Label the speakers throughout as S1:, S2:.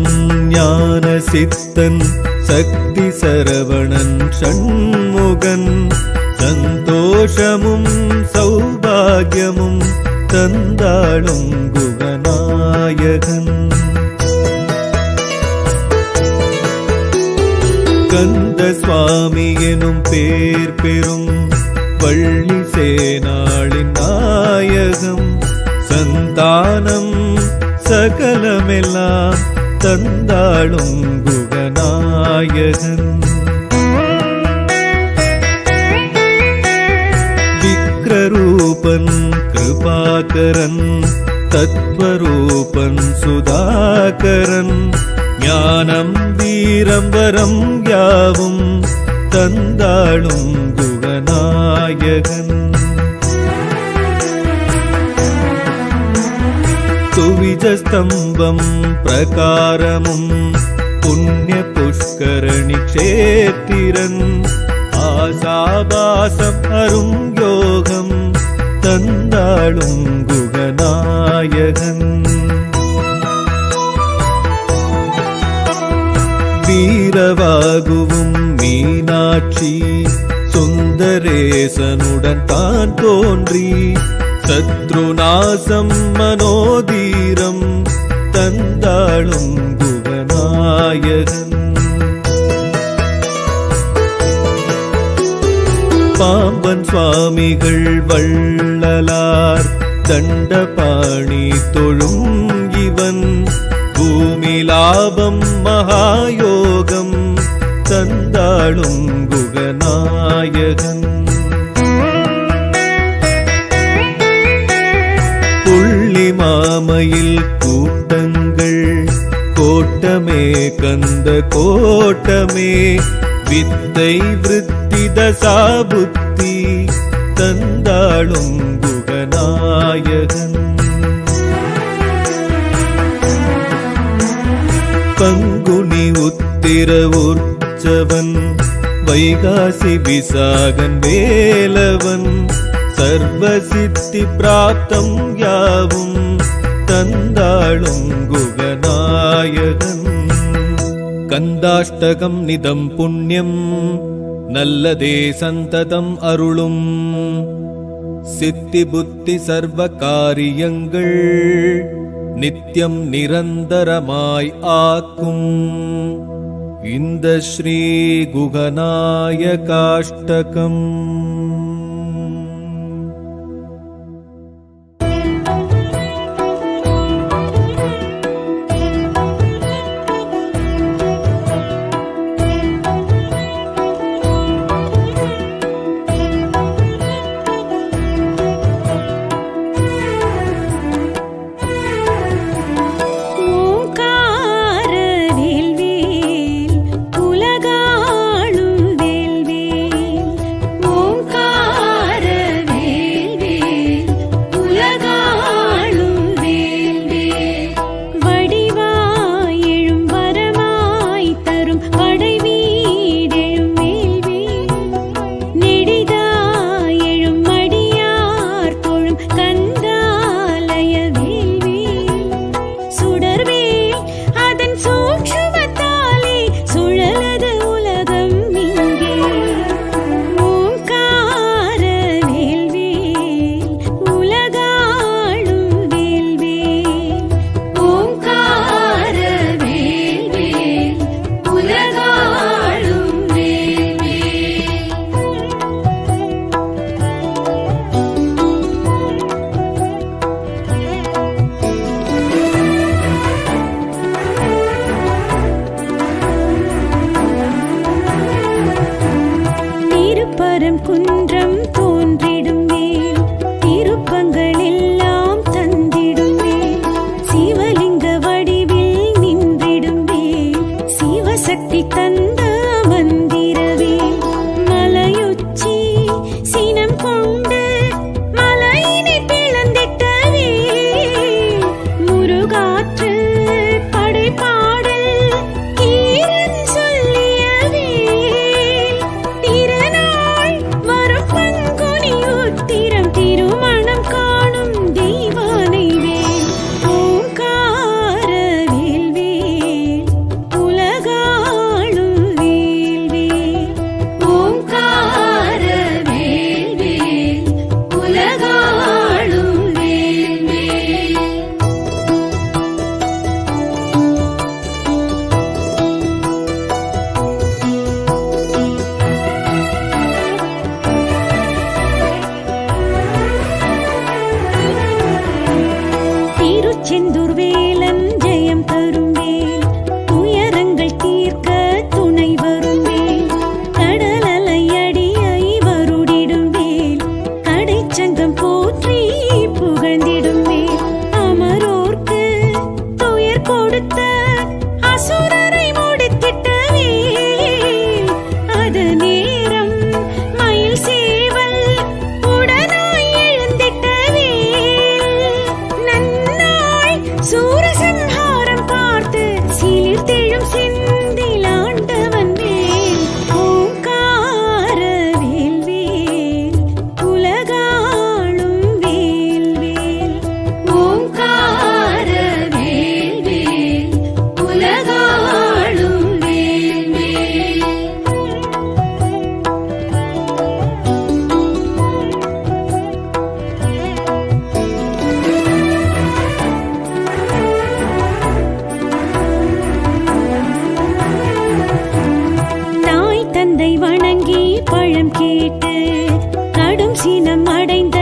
S1: சண்முகம் ஞான சித்தன் சக்தி சரவணன் ஷண்முகன் சந்தோஷமும் சௌபாகியமும் தந்தாளும் குகநாயகன். கந்த சுவாமி எனும் பேர் பெறும் பள்ளி சேனாளின் நாயகம். சந்தானம் சகலமெல்லாம் தந்தாளும் குகநாயகன். விக்ரரூபன் கிருபாகரன் தத்வரூபன் சுதாகரன். ஞானம் வீரம் வரம் யாவும் தந்தாளும் குகநாயகன். துவிஜஸ்தம்பம் பிரகாரமும் புண்ணிய புஷ்கரணி க்ஷேத்திரன் ஆசாபாசம் அரும் யோகம் தந்தாளும் குகநாயகன் வீரவாகுவும் மீனாட்சி சுந்தரேசனுடன் தான் தோன்றி சத்ருநாசம் மனோதீரம் தந்தாளும் குகநாயகன். பாம்பன் சுவாமிகள் வள்ளலார் தண்டபாணி தொழும் இவன். பூமி லாபம் மகாயோகம் தந்தாளும் குகநாயகன். மாமையில் கூட்டங்கள் கோட்டமே கந்த கோட்டமே வித்தை விருத்தி தசாபுத்தி தந்தாளும் குகநாயகன். பங்குனி உத்திர உற்சவன் வைகாசி விசாகன் வேலவன் சர்வசித்தி பிராப்தம் யாவும் தந்தாளும் குகநாயகன். கந்தாஷ்டகம் நிதம் புண்ணியம் நல்லதே சந்ததம் அருளும். சித்தி புத்தி சர்வ காரியங்கள் நித்தியம் நிரந்தரமாய் ஆக்கும். இந்த ஸ்ரீ குகநாயகாஷ்டகம்.
S2: காஷ்டகம் I'm. kendi வணங்கி பழம் கேட்டு கடும் சினம் அடைந்த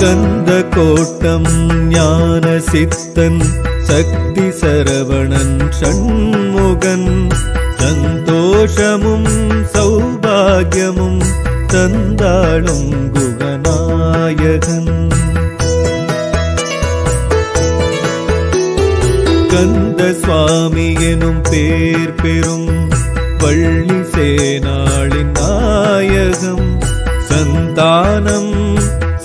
S2: கந்த
S1: கோட்டம் ஞான சித்தன் சக்தி சரவணன் ஷண்முகன் சந்தோஷமும் சௌபாகியமும் தந்தாளும் குகநாயகன். கந்த சுவாமி எனும் பேர் பெறும் பள்ளி சேனாளின் நாயகம். சந்தானம்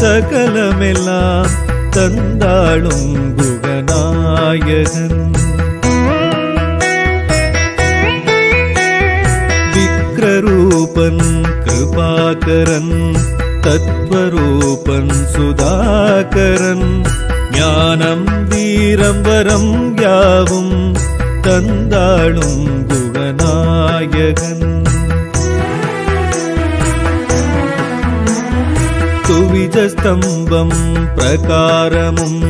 S1: சகலமெல்லாம் தந்தாளும் குகநாயகன். விக்ரரூபன் கிருபாகரன் தத்வரூபன் சுதாகரன். ஞானம் வீரம் வரம் யாவும் தந்தாளும் குகநாயகன். ஸ்தம்பம் பிரகாரமும்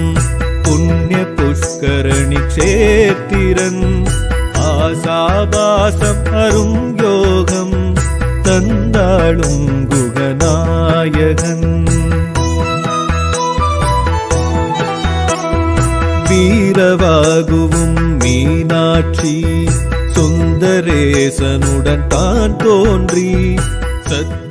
S1: புண்ணிய புஷ்கரணி க்ஷேத்திரன் ஆசாபாசம் அருங்கோகம் தந்தாளும் குகநாயகன் வீரவாகுவும் மீனாட்சி சுந்தரேசனுடன் தான் தோன்றி சத்